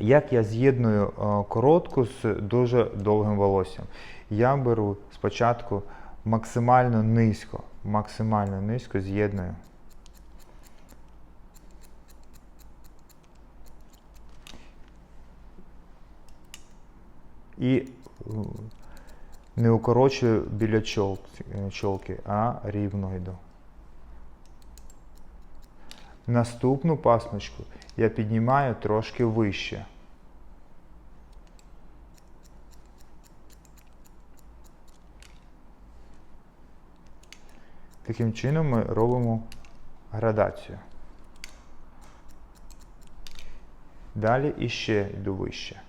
Як я з'єдную е, коротку з дуже довгим волоссям? Я беру спочатку максимально низько, максимально низько з'єдную. І е, не укорочую біля е, чолки, а рівно йду. Наступну пасмочку я піднімаю трошки вище. Таким чином ми робимо градацію. Далі іще йду вище.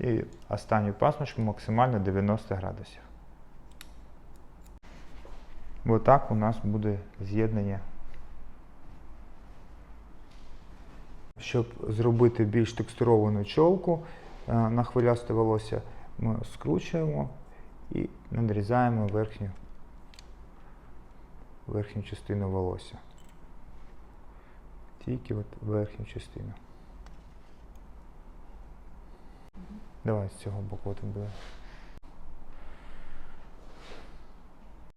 І останню пасмочку максимально 90 градусів. Отак у нас буде з'єднання. Щоб зробити більш текстуровану чолку е, на хвилясте волосся, ми скручуємо і надрізаємо верхню, верхню частину волосся. Тільки от верхню частину. Давай з цього боку буде.